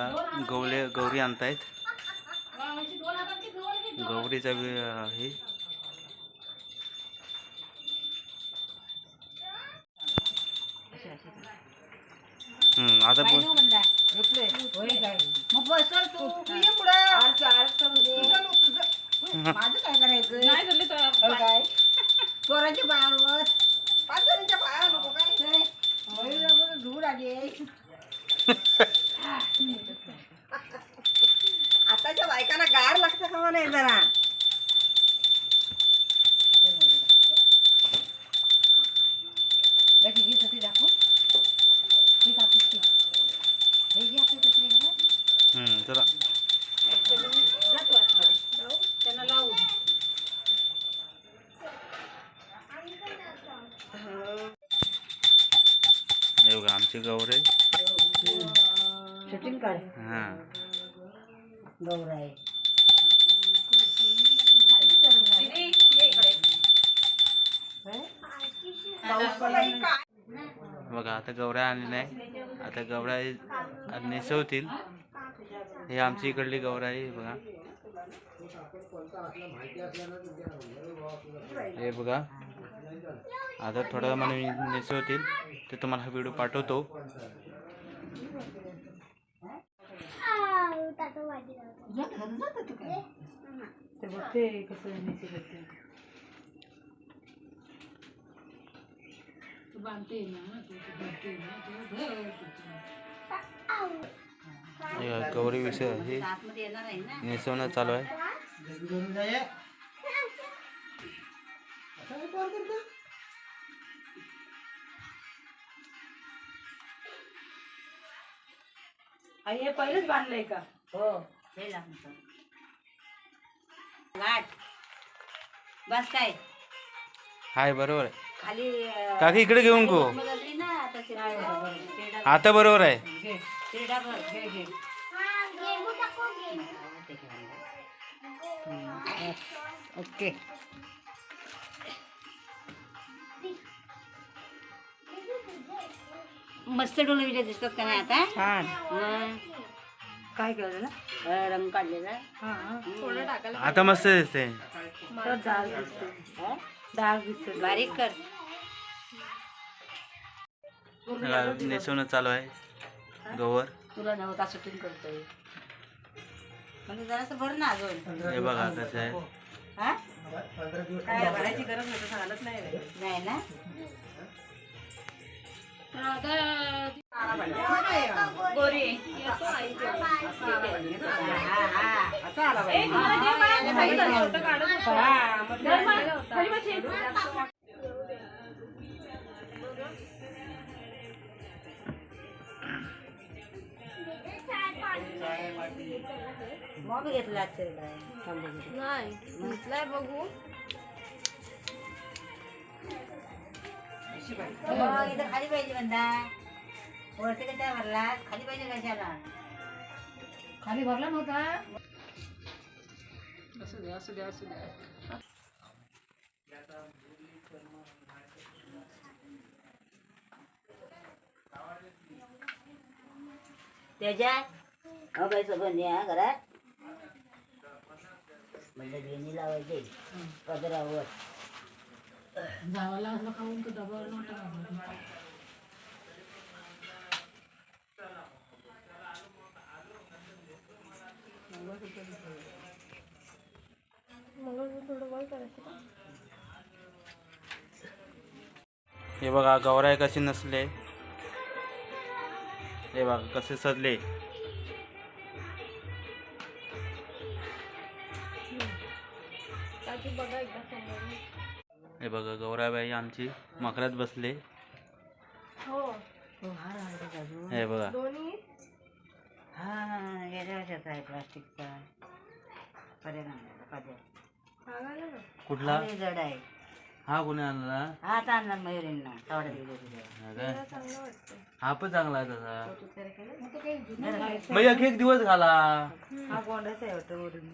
आता गवले गौरी आणतायत. गौरीचा बी आहे. हम्म, आता काय? माझं करायचं? नाही झाले तर होय काय? पायावर पाच जणांच्या पायावर नको काय? मयूर धूळ आली आहे. आताच्या बायकांना गार लागतं का नाही जरा बाकी घे छत्री दाखव हे दाखव की. हे घे आपली छत्री घाला. हम्म, चला शूटिंग काढ हा. गौराई. दीदी ये इकडे. बघा आता गौऱ्या आणलेल्या आहे आता गौऱ्या नेसवतील. हे आमची इकडली गौरा आहे बघा. हे बघा. आता थोड्या वेळाने नेसवतील. ते तुम्हाला हा व्हिडिओ पाठवतो. ते बघते कसं नेसी तू बांधते ना तू ना गौरी विषय हे आहे नेसवणं चालू आहे आई हे पहिलेच बांधलंय का? हो. हे लागतं गाठ. बस काय? हाय बरोबर आहे. खाली काकी इकडे घेऊन गो बदलली ना आता बरोबर. आहे. घे चिरडा भर घे घे ओके. मस्त डोलविले दिसतात का नाही आता? छान. मग काय केलं ना अं, रंग काढलेला. हा थोडं टाकायला आता मस्त दिसते तर डाळ दिसते. हं? डाळ दिसते. बारीक कर. बघा, नेसवणं चालू आहे. तुला शूटिंग करतोय? म्हणजे जरासं भर ना अजून. हे बघा कसं आहे हा? काय भरायची गरज नाही तसं हालत नाही रे. नाही ना? गोरी हा मग घेतला नाही घेतलाय बघू मग इथं खाली पाहिजे म्हणता. वरती कशा भरला खाली पाहिजे कशाला? खाली भरला नव्हता. असू दे असू दे असू दे. त्याच्या? हो सगळं न्या घरात. म्हणजे वेणी लावायचे पदरावर. जावाला असलं खाऊन तू डबल नव्हता थोडं वर करायचं का हे बघा गौराय कशी नसले. हे बघा कसे सजले. काकी बघा एकदा समोर हे बघा गौराबाई आमची मकरात बसले. हो. हे बघा. दोन्ही? हा प्लास्टिकचा ना. कुठला? लय जड आहे. हा कोणी आणला? हा आता आणला मयुरींना. हा काय? हा पण चांगला आहे तसा मग एक एक दिवस घाला. हा गोंडाचा आहे वाटतं वरून.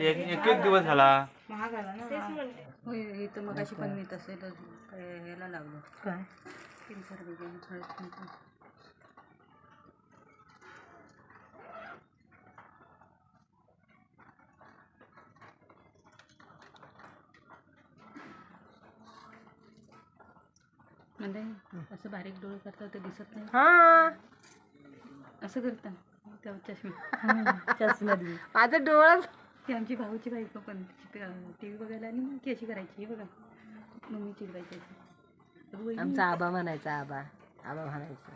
एक एक एक दिवस घाला. महाग आला ना तेच हा. म्हणते होय हे तर मग अशी पण मी तसे ह्याला लावलं. काय? तीन चार वेगळे म्हणजे असं बारीक डोळे करतात ते दिसत नाही. हा. असं करता. तेव्हा चष्मा. चष्म्यातली. माझं डोळं ती आमची भाऊची बायको पण टी व्ही बघायला आली ना की अशी करायची. हे बघा. मम्मी चिडवायची अशी. अगं वहिनी, आमचा आबा म्हणायचा आबा आबा म्हणायचं.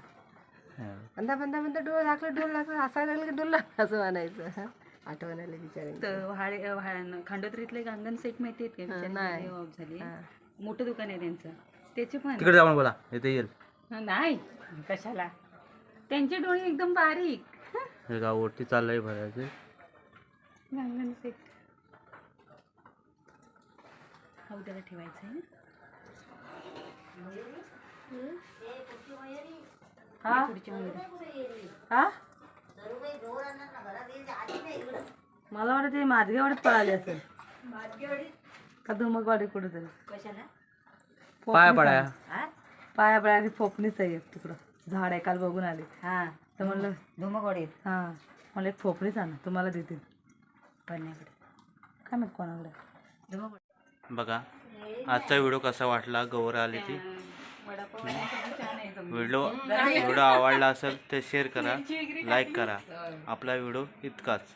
हा. बंदा बंदा बंदा डोळ लागलं डोळ लागलं हसायला लागलं की डोळ लागलं असं म्हणायचं. आठवण आली बिचारे तर व्हाळे व्हा- खांडोत्रीतले एक अंगण सेट माहिती आहेत का नाही. बिचारे off झाले. मोठं दुकान आहे त्यांचं. त्याचे पण. तिकडे जाऊन बोला इथे येईल. नाही कशाला? त्यांचे डोळे एकदम बारीक. हे गाववरती चाललंय भरायचे. सेट हा उद्याला ठेवायचं आहे हा. हा? मला वाटतं ते माझगेवाडीत पळाले असेल. का धुमकवाडी कुठे तरी? पाय पडाया. पाया पळाली फोपणीच आहे एक तिकडं. झाड आहे काल बघून आले. हा. तर म्हणलं धुमकवाडीत हा. मला एक फोपणीच आणा तुम्हाला देतील. पन्याकडे. काय माहीत कोणाकडे. बघा आजचा व्हिडिओ कसा वाटला? गौर आली ती. व्हिडिओ व्हिडिओ आवडला असेल तर शेअर करा लाईक करा. आपला व्हिडिओ इतकाच.